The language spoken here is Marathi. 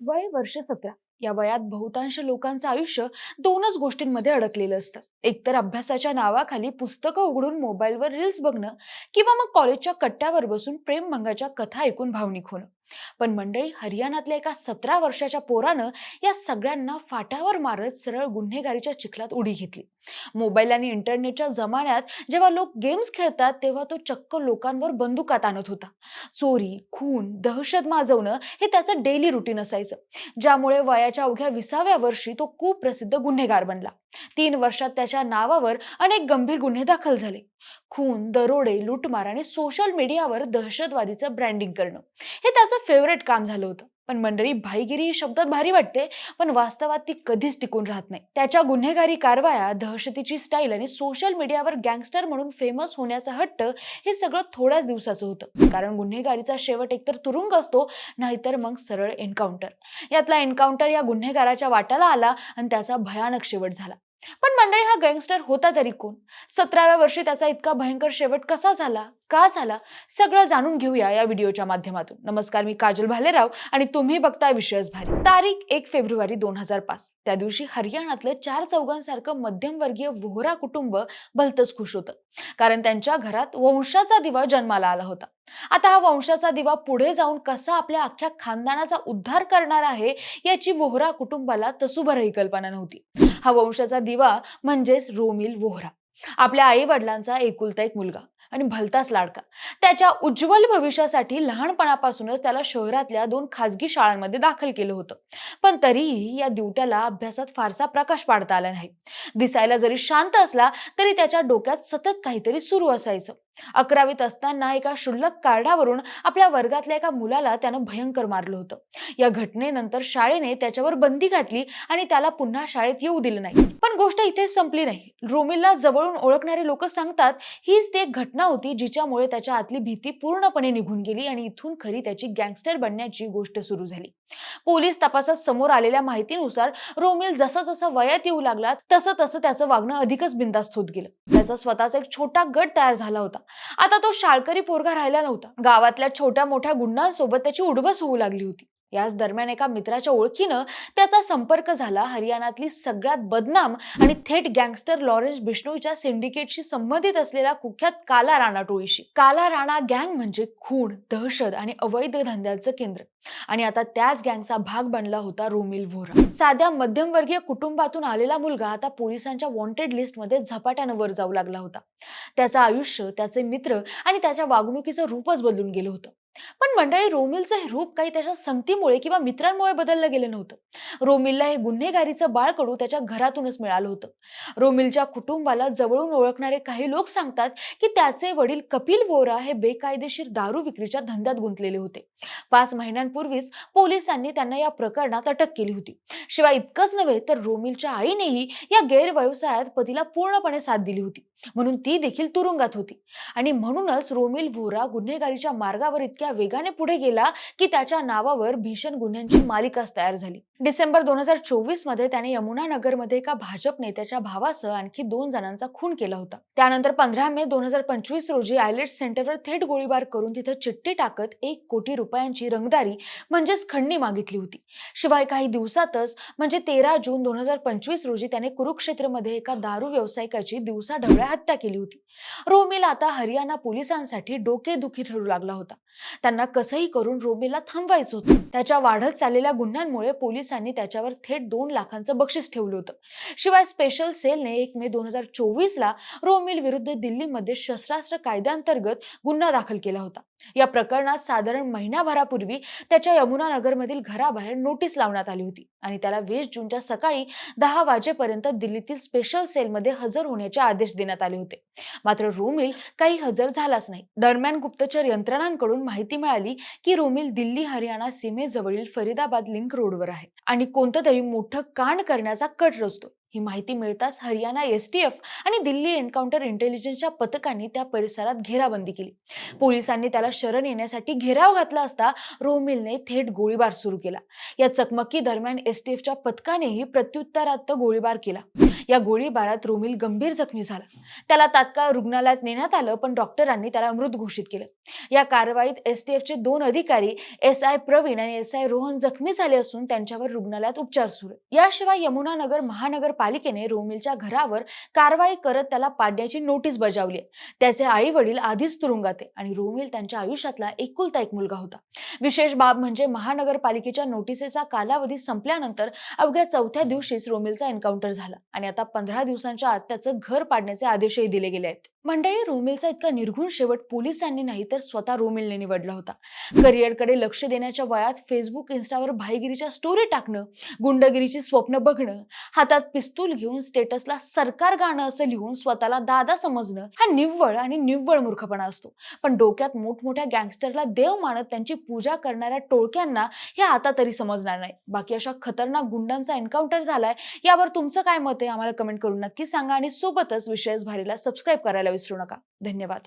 वय वर्ष सतरा. या वयात बहुतांश लोकांचं आयुष्य दोनच गोष्टींमध्ये अडकलेलं असतं. एकतर अभ्यासाच्या नावाखाली पुस्तकं उघडून मोबाईलवर रील्स बघणं किंवा मग कॉलेजच्या कट्ट्यावर बसून प्रेमभंगाच्या कथा ऐकून भावनिक होणं. पण मंडळी हरियाणातल्या एका सतरा वर्षाच्या पोरानं या सगळ्यांना फाटावर मारत सरळ गुन्हेगारीच्या चिखलात उडी घेतली. मोबाईल आणि इंटरनेटच्या जमान्यात जेव्हा लोक गेम्स खेळतात तेव्हा तो चक्क लोकांवर बंदुकात आणत होता. चोरी खून दहशत माजवणं हे त्याचं डेली रुटीन असायचं. ज्यामुळे वया वयाच्या अवघ्या विसाव्या वर्षी तो कुप्रसिद्ध गुन्हेगार बनला. तीन वर्षात त्याच्या नावावर अनेक गंभीर गुन्हे दाखल झाले. खून दरोडे लूटमार आणि सोशल मीडियावर दहशतवादीचं ब्रँडिंग करणं. हे त्याचं फेवरेट काम झालं होतं. पण मंडळी भाईगिरी ही शब्दात भारी वाटते पण वास्तवात ती कधीच टिकून राहत नाही. त्याच्या गुन्हेगारी कारवाया दहशतीची स्टाईल आणि सोशल मीडियावर गँगस्टर म्हणून फेमस होण्याचा हट्ट हे सगळं थोड्याच दिवसाचं होतं. कारण गुन्हेगारीचा शेवट एकतर तुरुंग असतो नाहीतर मग सरळ एन्काउंटर. यातला एन्काउंटर या गुन्हेगाराच्या वाट्याला आला आणि त्याचा भयानक शेवट झाला. पण मंडळी हा गँगस्टर होता तरी कोण? सतराव्या वर्षी त्याचा इतका भयंकर शेवट कसा झाला? का झाला? सगळं जाणून घेऊया या व्हिडिओच्या माध्यमातून. नमस्कार मी काजल भालेराव आणि तुम्ही बघताय विषयच भारी. तारीख एक फेब्रुवारी दोन हजार पाच. त्या दिवशी हरियाणातलं चार चौघांसारखं मध्यमवर्गीय वोहरा कुटुंब भलतच खुश होतं. कारण त्यांच्या घरात वंशाचा दिवा जन्माला आला होता. आता हा वंशाचा दिवा पुढे जाऊन कसा आपल्या अख्ख्या खानदानाचा उद्धार करणार आहे याची वोहरा कुटुंबाला तसुभरही कल्पना नव्हती. हा वंशाचा दिवा म्हणजेच रोमिल वोहरा. आपल्या आई वडिलांचा एकुलता एक मुलगा आणि भलताच लाडका. त्याच्या उज्ज्वल भविष्यासाठी लहानपणापासूनच त्याला शहरातल्या दोन खाजगी शाळांमध्ये दाखल केलं होतं. पण तरीही या दिवट्याला अभ्यासात फारसा प्रकाश पाडता आला नाही. दिसायला जरी शांत असला तरी त्याच्या डोक्यात सतत काहीतरी सुरू असायचं. अकरावीत असताना एका क्षुल्लक कार्डावरून आपल्या वर्गातल्या एका मुलाला त्यानं भयंकर मारलं होतं. या घटनेनंतर शाळेने त्याच्यावर बंदी घातली आणि त्याला पुन्हा शाळेत येऊ दिलं नाही. पण गोष्ट इथेच संपली नाही. रोमिलला जवळून ओळखणारे लोक सांगतात हीच ती एक घटना होती जिच्यामुळे त्याच्या आतली भीती पूर्णपणे निघून गेली आणि इथून खरी त्याची गँगस्टर बनण्याची गोष्ट सुरू झाली. पोलीस तपासात समोर आलेल्या माहितीनुसार रोमिल जसा जसा वयात येऊ लागला तसं तसं त्याचं वागणं अधिकच बिंदास्त होत गेलं. त्याचा स्वतःचा एक छोटा गट तयार झाला होता. आता तो शाळकरी पोरगा राहिला नव्हता. गावातल्या छोट्या मोठ्या गुंडांसोबत त्याची उडबस होऊ लागली होती. याच दरम्यान एका मित्राच्या ओळखीनं त्याचा संपर्क झाला. हरियाणातली सगळ्यात बदनाम आणि थेट गँगस्टर लॉरेन्स बिष्णूच्या सिंडिकेटशी संबंधित असलेल्या कुख्यात काला राणा टोळीशी. काला राणा गँग म्हणजे खून दहशत आणि अवैध धंद्याचं केंद्र. आणि आता त्याच गँगचा भाग बनला होता रोमिल व्होरा. साध्या मध्यमवर्गीय कुटुंबातून आलेला मुलगा आता पोलिसांच्या वॉन्टेड लिस्टमध्ये झपाट्यानं वर जाऊ लागला होता. त्याचं आयुष्य त्याचे मित्र आणि त्याच्या वागणुकीचं रूपच बदलून गेलं होतं. पण मंडळी रोमिलचं हे रूप काही त्याच्या संगतीमुळे किंवा मित्रांमुळे बदललं गेलं नव्हतं. रोमिलला हे गुन्हेगारीचं बाळकडू त्याच्या घरातूनच मिळालं होतं. रोमिलच्या कुटुंबाला जवळून ओळखणारे काही लोक सांगतात की त्याचे वडील कपिल वोरा हे बेकायदेशीर दारू विक्रीच्या धंद्यात गुंतलेले होते. पाच महिन्यांपूर्वीच पोलिसांनी त्यांना या प्रकरणात अटक केली होती. शिवाय इतकंच नव्हे तर रोमिलच्या आईनेही या गैरव्यवसायात पतीला पूर्णपणे साथ दिली होती. म्हणून ती देखील तुरुंगात होती. आणि म्हणूनच रोमिल वोरा गुन्हेगारीच्या मार्गावर इतक्या वेगाने पुढे गेला की त्याच्या नावावर भीषण गुन्ह्यांची मालिकाच तयार झाली. डिसेंबर दोन हजार चोवीसमध्ये त्याने यमुनानगरमध्ये एका भाजप नेत्याच्या भावासह आणखी दोन जणांचा खून केला होता. त्यानंतर पंधरा मे दोन हजार पंचवीस रोजी आयलेट सेंटरवर थेट गोळीबार करून तिथे चिठ्ठी टाकत एक कोटी रुपयांची रंगदारी म्हणजेच खंडणी मागितली होती. शिवाय काही दिवसातच म्हणजे तेरा जून दोन हजार पंचवीस रोजी त्याने कुरुक्षेत्रमध्ये एका दारू व्यावसायिकाची दिवसा ढवळ्या हत्या केली होती. रोमिल आता हरियाणा पोलिसांसाठी डोकेदुखी ठरू लागला होता. त्यांना कसंही करून रोमिलला थांबवायचं होतं. त्याच्या वाढत चाललेल्या गुन्ह्यांमुळे पोलिसांनी त्याच्यावर थेट दोन लाखांचं बक्षीस ठेवलं होतं. शिवाय स्पेशल सेलने एक मे दोन हजार चोवीसला रोमिल विरुद्ध दिल्लीमध्ये शस्त्रास्त्र कायद्याअंतर्गत गुन्हा दाखल केला होता. या प्रकरणात साधारण महिनाभरापूर्वी त्याच्या यमुनानगरमधील घराबाहेर नोटीस लावण्यात आली होती आणि त्याला वीस जूनच्या सकाळी दहा वाजेपर्यंत दिल्लीतील स्पेशल सेलमध्ये हजर होण्याचे आदेश देण्यात आले होते. मात्र रोमिल काही हजर झालाच नाही. दरम्यान गुप्तचर यंत्रणांकडून माहिती माहिती मिळाली की रोमिल दिल्ली हरियाणा सीमेजवळील फरीदाबाद लिंक रोडवर आहे आणि कोणतं तरी मोठं कांड करण्याचा कट रचतो. ही माहिती मिळताच हरियाणा एसटीएफ आणि दिल्ली एन्काउंटर इंटेलिजन्सच्या पथकांनी त्या परिसरात घेराबंदी केली. पोलिसांनी त्याला शरण येण्यासाठी घेराव घातला असता रोमिलने थेट गोळीबार सुरू केला. या चकमकी दरम्यान एस टी एफच्या पथकानेही प्रत्युत्तरार्थ गोळीबार केला. या गोळीबारात रोमिल गंभीर जखमी झाला. त्याला तात्काळ रुग्णालयात नेण्यात आलं पण डॉक्टरांनी त्याला मृत घोषित केलं. या कारवाईत एसटीएफचे दोन अधिकारी एस आय प्रवीण आणि एस आय रोहन जखमी झाले असून त्यांच्यावर रुग्णालयात उपचार सुरू. याशिवाय यमुनानगर महानगरपालिकेने रोमिलच्या घरावर कारवाई करत त्याला पाडण्याची नोटीस बजावली. आहे त्याचे आई वडील आधीच तुरुंगात आहे आणि रोमिल त्यांच्या आयुष्यातला एकुलता एक मुलगा होता. विशेष बाब म्हणजे महानगरपालिकेच्या नोटिसेचा कालावधी संपल्यानंतर अवघ्या चौथ्या दिवशीच रोमिलचा एन्काउंटर झाला आणि आता पंधरा दिवसांच्या आत त्याचं घर पाडण्याचे आदेशही दिले गेले आहेत. मंडळी रोमिलचा इतका निर्घुण शेवट पोलिसांनी नाही तर स्वतः रोमिलने निवडला होता. करिअरकडे लक्ष देण्याच्या वयात फेसबुक इन्स्टावर भाईगिरीच्या स्टोरी टाकणं गुंडगिरीची स्वप्न बघणं हातात पिस्तूल घेऊन स्टेटसला सरकार गाणं असं लिहून स्वतःला दादा समजणं हा निव्वळ आणि निव्वळ मूर्खपणा असतो. पण डोक्यात मोठमोठ्या गँगस्टरला देव मानत त्यांची पूजा करणाऱ्या टोळक्यांना हे आता तरी समजणार नाही. बाकी अशा खतरनाक गुंडांचा एन्काउंटर झालाय यावर तुमचं काय मत आहे? आम्हाला कमेंट करून नक्की सांगा आणि सोबतच विषयच भारीला सबस्क्राईब करायला विसरू नका. धन्यवाद.